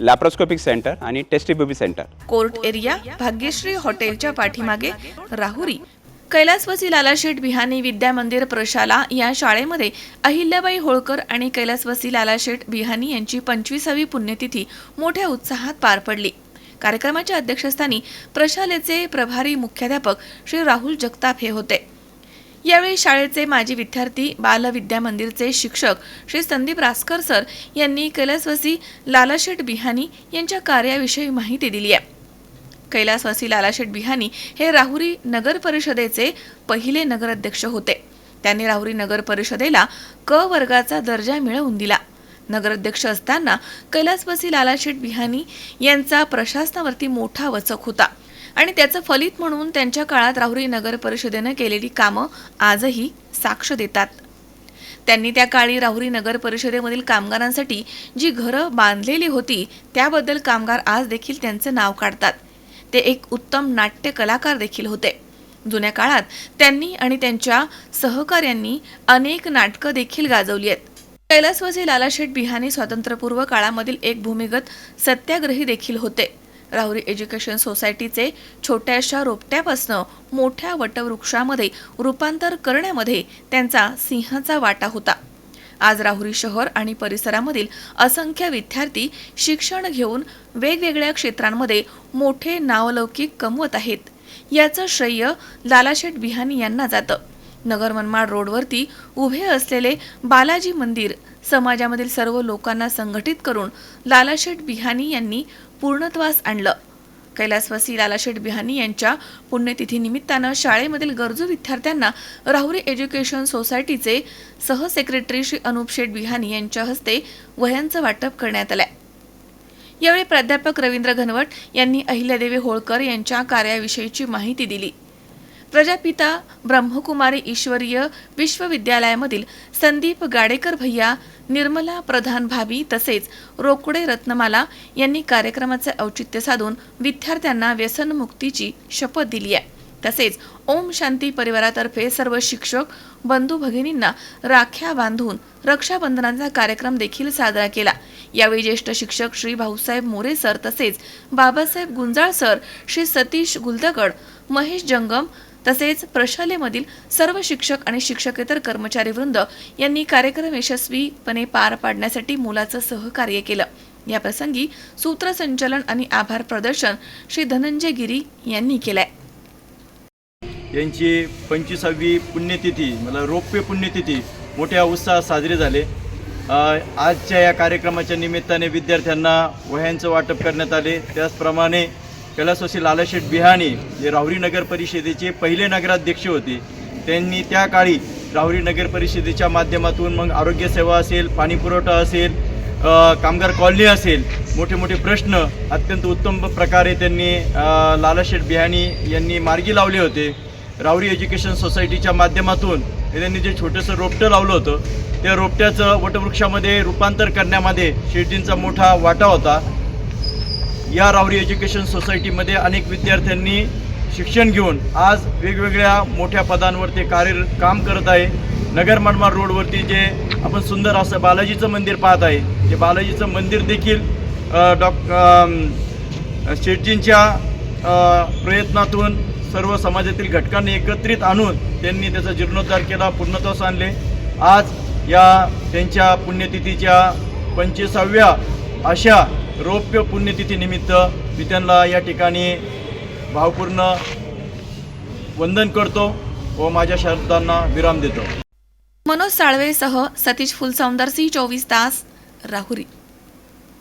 Laparoscopic centre आणि test tube baby centre court area Bhagyashree हॉटेलच्या पाठीमागे राहुरी. कैलासवासी लालाशेठ बिहानी विद्या मंदिर प्रशाला या शाळेमध्ये अहिल्याबाई होळकर आणि कैलासवासी लालाशेठ बिहानी यांची पंचवीसावी पुण्यतिथी मोठ्या उत्साहात पार पडली. कार्यक्रमाच्या अध्यक्षस्थानी प्रशालेचे प्रभारी मुख्याध्यापक श्री राहुल जगताप हे होते. यावेळी शाळेचे माजी विद्यार्थी बालविद्या मंदिरचे शिक्षक श्री संदीप रासकर सर यांनी कैलासवासी लालाशेठ बिहानी यांच्या कार्याविषयी माहिती दिली आहे. कैलासवासी लालाशेठ बिहानी हे राहुरी नगर परिषदेचे पहिले नगराध्यक्ष होते. त्यांनी राहुरी नगर परिषदेला क वर्गाचा दर्जा मिळवून दिला. नगराध्यक्ष असताना कैलासवासी लालाशेठ बिहानी यांचा प्रशासनावरती मोठा वचक होता. आणि त्याचं फलित म्हणून त्यांच्या काळात राहुरी नगर परिषदेनं केलेली कामं आजही साक्ष देतात. त्यांनी त्या काळी राहुरी नगर परिषदेमधील कामगारांसाठी जी घरं बांधलेली होती त्याबद्दल कामगार आज देखील त्यांचे नाव काढतात. ते एक उत्तम नाट्य कलाकार देखील होते. जुन्या काळात त्यांनी आणि त्यांच्या सहकाऱ्यांनी अनेक नाटकं देखील गाजवली आहेत. कैलासवासी लालाशेठ बिहानी स्वातंत्र्यपूर्व काळामधील एक भूमिगत सत्याग्रही देखील होते. राहुरी एज्युकेशन सोसायटीचे छोट्याशा रोपट्यापासनं मोठ्या वटवृक्षामध्ये रूपांतर करण्यामध्ये त्यांचा सिंहाचा वाटा होता. आज राहुरी शहर आणि परिसरामधील असंख्य विद्यार्थी शिक्षण घेऊन वेगवेगळ्या क्षेत्रांमध्ये मोठे नावलौकिक कमवत आहेत. याचं श्रेय लालाशेठ बिहानी यांना जातं. नगर मनमाड रोडवरती उभे असलेले बालाजी मंदिर समाजामधील सर्व लोकांना संघटित करून लालाशेठ बिहानी यांनी पूर्णत्वास आणलं. कैलासवासी लालाशेठ बिहानी यांच्या पुण्यतिथीनिमित्तानं शाळेमधील गरजू विद्यार्थ्यांना राहुरी एज्युकेशन सोसायटीचे सहसेक्रेटरी श्री अनुप शेठ बिहानी यांच्या हस्ते वह्यांचं वाटप करण्यात आलं यावेळी प्राध्यापक रवींद्र घनवट यांनी अहिल्यादेवी होळकर यांच्या कार्याविषयीची माहिती दिली. प्रजापिता ब्रह्मकुमारी ईश्वरीय विश्वविद्यालयामधील संदीप गाडेकर भैया निर्मला प्रधान भाभी तसेच रोकडे रत्नमाला यांनी कार्यक्रमाचे औचित्य साधून विद्यार्थ्यांना व्यसनमुक्तीची शपथ दिली आहे. तसेच ओम शांती परिवारातर्फे सर्व शिक्षक बंधू भगिनींना राख्या बांधून रक्षाबंधनाचा कार्यक्रम देखील साजरा केला. यावेळी ज्येष्ठ शिक्षक श्री भाऊसाहेब मोरे सर तसेच बाबासाहेब गुंजाळ सर श्री सतीश गुलदगड महेश जंगम तसेच प्रशालेमधील सर्व शिक्षक आणि शिक्षकेतर कर्मचारी वृंद यांनी कार्यक्रम यशस्वीपणे पार पाडण्यासाठी मुलाचं सहकार्य केलं. या प्रसंगी सूत्रसंचलन आणि आभार प्रदर्शन श्री धनंजय गिरी यांनी केलंय. यांची पंचवीसावी पुण्यतिथी मला रौप्य पुण्यतिथी मोठ्या उत्साहात साजरी झाले. आजच्या या कार्यक्रमाच्या निमित्ताने विद्यार्थ्यांना वह्यांचं वाटप करण्यात आले. त्याचप्रमाणे कैलासवासी लालाशेठ बिहाणे जे राहुरी नगर परिषदेचे पहिले नगराध्यक्ष होते त्यांनी त्या काळी राहुरी नगर परिषदेच्या माध्यमातून मग आरोग्यसेवा असेल पाणीपुरवठा असेल कामगार कॉलनी असेल मोठे मोठे प्रश्न अत्यंत उत्तम प्रकारे त्यांनी लालाशेठ बिहाणी यांनी मार्गी लावले होते. राहुरी एज्युकेशन सोसायटीच्या माध्यमातून त्यांनी जे छोटंसं रोपटं लावलं होतं त्या रोपट्याचं वटवृक्षामध्ये रूपांतर करण्यामध्ये शेठजींचा मोठा वाटा होता. या रावरी एज्युकेशन सोसायटीमध्ये अनेक विद्यार्थ्यांनी शिक्षण घेऊन आज वेगवेगळ्या मोठ्या पदांवर ते कार्य काम करत आहे. नगर मनमाड रोडवरती जे आपण सुंदर असं बालाजीचं मंदिर पाहत आहे ते बालाजीचं मंदिर देखील डॉ शेटजींच्या प्रयत्नातून सर्व समाजातील घटकांनी एकत्रित आणून त्यांनी त्याचा जीर्णोद्धार केला पूर्णत्वास आणले. आज या त्यांच्या पुण्यतिथीच्या पंचवीसाव्या अशा रौप्य पुण्यतिथीनिमित्त मी त्यांना या ठिकाणी भावपूर्ण वंदन करतो व माझ्या शब्दांना विराम देतो. मनोज साळवेसह सतीश फुलसौंदरसी चोवीस तास राहुरी.